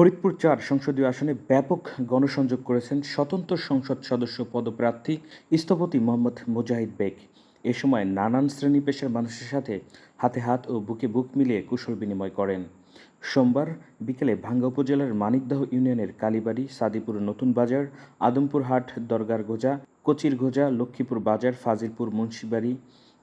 ফরিদপুর চার সংসদীয় আসনে ব্যাপক গণসংযোগ করেছেন স্বতন্ত্র সংসদ সদস্য পদপ্রার্থী স্থপতি মোহাম্মদ মুজাহিদ বেগ। এ সময় নানান শ্রেণি পেশার মানুষের সাথে হাতে হাত ও বুকে বুক মিলিয়ে কুশল বিনিময় করেন। সোমবার বিকেলে ভাঙ্গা উপজেলার মানিকদহ ইউনিয়নের কালীবাড়ি, সাদিপুর নতুন বাজার, আদমপুর হাট, দরগার গোজা, কচির গোজা, লক্ষ্মীপুর বাজার, ফাজিলপুর মুন্সিবাড়ি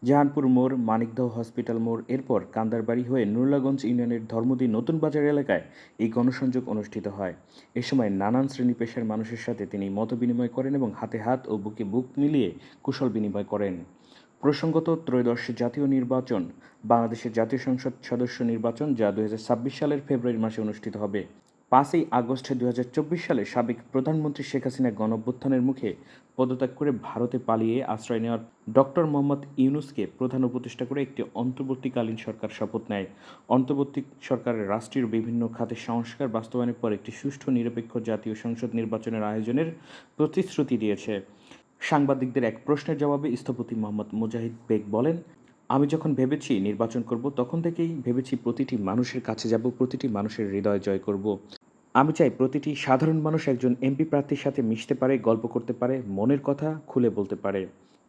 জাহানপুর মোড়, মানিকদহ হসপিটাল মোড়, এরপর কান্দারবাড়ি হয়ে নুরলাগঞ্জ ইউনিয়নের ধর্মদী নতুন বাজার এলাকায় এই গণসংযোগ অনুষ্ঠিত হয়। এ সময় নানান শ্রেণি পেশার মানুষের সাথে তিনি মত বিনিময় করেন এবং হাতে হাত ও বুকে বুক মিলিয়ে কুশল বিনিময় করেন। প্রসঙ্গত ত্রয়োদশ জাতীয় নির্বাচন, বাংলাদেশের জাতীয় সংসদ সদস্য নির্বাচন যা দু হাজার ছাব্বিশ সালের ফেব্রুয়ারি মাসে অনুষ্ঠিত হবে। পাঁচই আগস্ট দু হাজার চব্বিশ সালে সাবেক প্রধানমন্ত্রী শেখ হাসিনা গণঅভ্যুত্থানের মুখে পদত্যাগ করে ভারতে পালিয়ে আশ্রয় নেওয়ার ডক্টর মোহাম্মদ ইউনুসকে প্রধান উপদেষ্টা করে একটি অন্তর্বর্তীকালীন সরকার শপথ নেয়। অন্তর্বর্তী সরকারের রাষ্ট্রীয় বিভিন্ন খাতে সংস্কার বাস্তবায়নের পর একটি সুষ্ঠু, নিরপেক্ষ জাতীয় সংসদ নির্বাচনের আয়োজনের প্রতিশ্রুতি দিয়েছে। সাংবাদিকদের এক প্রশ্নের জবাবে স্থপতি মোহাম্মদ মুজাহিদ বেগ বলেন আমি যখন ভেবেছি নির্বাচন করব, তখন থেকেই ভেবেছি প্রতিটি মানুষের কাছে যাব, প্রতিটি মানুষের হৃদয় জয় করব। আমি চাই প্রতিটি সাধারণ মানুষ একজন এমপি প্রার্থীর সাথে মিশতে পারে, গল্প করতে পারে, মনের কথা খুলে বলতে পারে।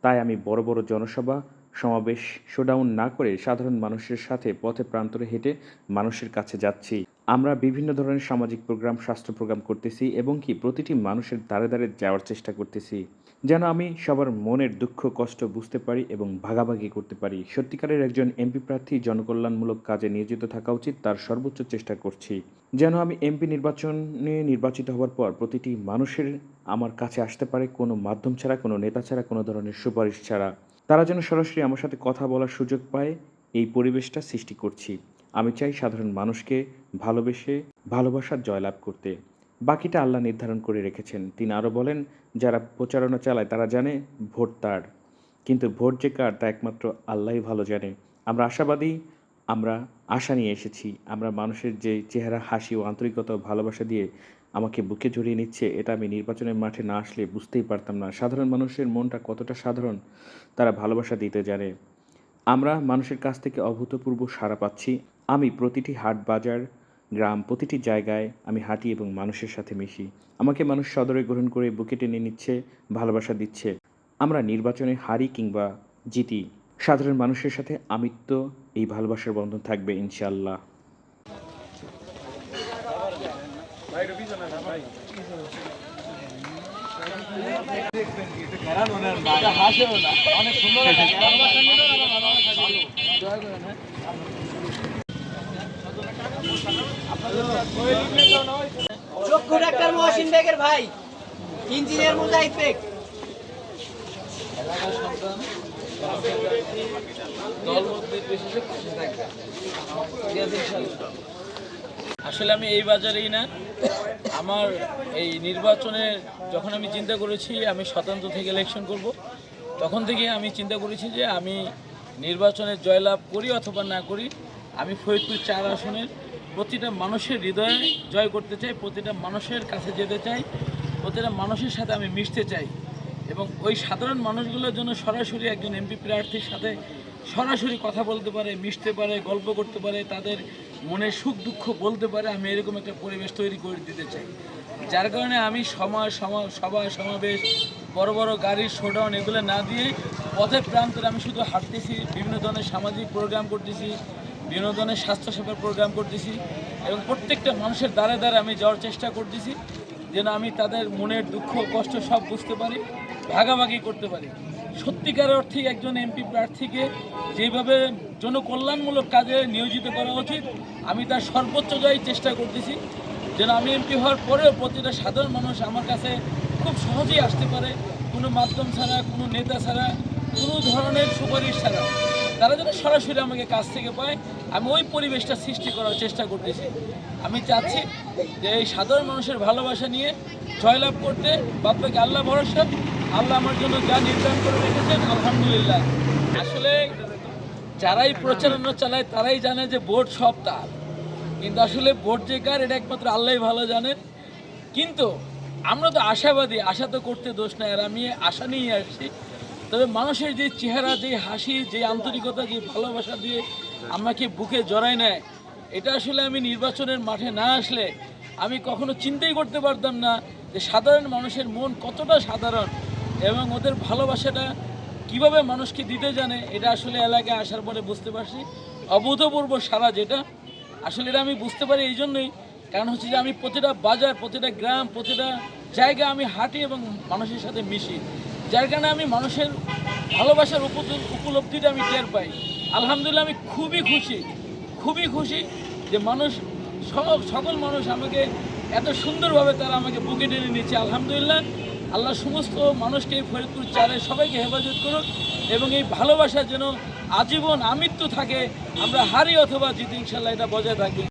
তাই আমি বড় বড় জনসভা, সমাবেশ, শোডাউন না করে সাধারণ মানুষের সাথে পথে প্রান্তরে হেঁটে মানুষের কাছে যাচ্ছি। আমরা বিভিন্ন ধরনের সামাজিক প্রোগ্রাম, স্বাস্থ্য প্রোগ্রাম করতেছি এবং কি প্রতিটি মানুষের দ্বারে দ্বারে যাওয়ার চেষ্টা করতেছি। যেন আমি সবার মনের দুঃখ, কষ্ট বুঝতে পারি এবং ভাগাভাগি করতে পারি। সত্যিকারের একজন এমপি প্রার্থী জনকল্যাণমূলক কাজে নিয়োজিত থাকা উচিত, তার সর্বোচ্চ চেষ্টা করছি। যেন আমি এমপি নির্বাচনে নির্বাচিত হওয়ার পর প্রতিটি মানুষের আমার কাছে আসতে পারে কোনো মাধ্যম ছাড়া, কোনো নেতা ছাড়া, কোনো ধরনের সুপারিশ ছাড়া। তারা যেন সরাসরি আমার সাথে কথা বলার সুযোগ পায়, এই পরিবেশটা সৃষ্টি করছি। আমি চাই সাধারণ মানুষকে ভালোবেসে ভালোবাসার জয়লাভ করতে। বাকিটা আল্লাহ নির্ধারণ করে রেখেছেন। তিনি আরও বলেন, যারা প্রচারণা চালায় তারা জানে ভোট তার। কিন্তু ভোট যে কার তা একমাত্র আল্লাহই ভালো জানে। আমরা আশাবাদী, আমরা আশা নিয়ে এসেছি। আমরা মানুষের যে চেহারা, হাসি ও আন্তরিকতা ও ভালোবাসা দিয়ে আমাকে বুকে জড়িয়ে নিচ্ছে, এটা আমি নির্বাচনের মাঠে না আসলে বুঝতেই পারতাম না। সাধারণ মানুষের মনটা কতটা সাধারণ, তারা ভালোবাসা দিতে জানে। আমরা মানুষের কাছ থেকে অভূতপূর্ব সাড়া পাচ্ছি। আমি প্রতিটি হাট, বাজার গ্রাম প্রতিটি জায়গায় আমি হাঁটি এবং মানুষের সাথে মিশি। আমাকে মানুষ সদরে গ্রহণ করে বুকে টেনে নিচ্ছে, ভালোবাসা দিচ্ছে। আমরা নির্বাচনে হারি কিংবা জিতি, সাধারণ মানুষের সাথে আমিত্ব, এই ভালোবাসার বন্ধন থাকবে ইনশাল্লাহ চক্ষু ডাক্তার বেগের ভাই ইঞ্জিনিয়ার মুজাহিদ বেগ। আসলে আমি এই বাজারেই না। আমার এই নির্বাচনে যখন আমি চিন্তা করেছি আমি স্বতন্ত্র থেকে ইলেকশন করব, তখন থেকে আমি চিন্তা করেছি যে আমি নির্বাচনে জয়লাভ করি অথবা না করি, আমি ফরিদপুর চার আসনের প্রতিটা মানুষের হৃদয়ে জয় করতে চাই, প্রতিটা মানুষের কাছে যেতে চাই, প্রতিটা মানুষের সাথে আমি মিশতে চাই। এবং ওই সাধারণ মানুষগুলোর জন্য সরাসরি একজন এমপি প্রার্থীর সাথে সরাসরি কথা বলতে পারে, মিশতে পারে, গল্প করতে পারে, তাদের মনের সুখ দুঃখ বলতে পারে, আমি এরকম একটা পরিবেশ তৈরি করে দিতে চাই। যার কারণে আমি সমাজ সমা- সভা, সমাবেশ, বড় বড় গাড়ির শোডাউন এগুলো না দিয়ে পথের প্রান্তরে আমি শুধু হাঁটতেছি, বিভিন্ন ধরনের সামাজিক প্রোগ্রাম করতেছি বিভিন্ন ধরনের স্বাস্থ্যসেবার প্রোগ্রাম করতেছি এবং প্রত্যেকটা মানুষের দ্বারে দ্বারে আমি যাওয়ার চেষ্টা করতেছি যেন আমি তাদের মনের দুঃখ, কষ্ট সব বুঝতে পারি, ভাগাভাগি করতে পারি। সত্যিকার অর্থে একজন এমপি প্রার্থীকে যেভাবে জনকল্যাণমূলক কাজে নিয়োজিত করা উচিত, আমি তার সর্বোচ্চ জয় চেষ্টা করতেছি। যেন আমি এমপি হওয়ার পরেও প্রতিটা সাধারণ মানুষ আমার কাছে খুব সহজেই আসতে পারে, কোনো মাধ্যম ছাড়া, কোনো নেতা ছাড়া, কোনো ধরনের সুপারিশ ছাড়া। তারা যেন সরাসরি আমাকে কাছ থেকে পায় আমি ওই পরিবেশটা সৃষ্টি করার চেষ্টা করতেছি। আমি চাচ্ছি যে এই সাধারণ মানুষের ভালোবাসা নিয়ে জয়লাভ করতে বাপ্পাকে আল্লাহ ভরসা, আল্লাহ আমার জন্য যা নির্ধারণ করে রেখেছেন, আলহামদুলিল্লাহ। আসলে যারাই প্রচারণা চালায়, তারাই জানে যে ভোট সব তার। কিন্তু আসলে ভোট যে কার, এটা একমাত্র আল্লাহই ভালো জানেন কিন্তু আমরা তো আশাবাদী, আশা তো করতে দোষ নাই। আর আমি আশা নিয়ে আসছি তবে মানুষের যে চেহারা, যে হাসি, যে আন্তরিকতা, যে ভালোবাসা দিয়ে আমাকে বুকে জড়ায় নেয়, এটা আসলে আমি নির্বাচনের মাঠে না আসলে আমি কখনো চিন্তাই করতে পারতাম না যে সাধারণ মানুষের মন কতটা সাধারণ এবং ওদের ভালোবাসাটা কীভাবে মানুষকে দিতে জানে, এটা আসলে এলাকায় আসার পরে বুঝতে পারছি। অভূতপূর্ব সারা যেটা। আসলে এটা আমি বুঝতে পারি এই জন্যই। কারণ হচ্ছে যে আমি প্রতিটা বাজার, প্রতিটা গ্রাম, প্রতিটা জায়গা আমি হাঁটি এবং মানুষের সাথে মিশি। যার কারণে আমি মানুষের ভালোবাসার উপ- উপলব্ধিটা আমি টের পাই। আলহামদুলিল্লাহ আমি খুবই খুশি খুবই খুশি যে মানুষ, সব সকল মানুষ আমাকে এত সুন্দরভাবে তারা আমাকে বুকে টেনে নিচ্ছে আলহামদুলিল্লাহ আল্লাহ সমস্ত মানুষকে ফরিদপুর চারে সবাইকে হেফাজত করুক এবং এই ভালোবাসা যেন আজীবন আমৃত্যু থাকে, আমরা হারি অথবা জিতি, ইনশাল্লাহ এটা বজায় থাকবে।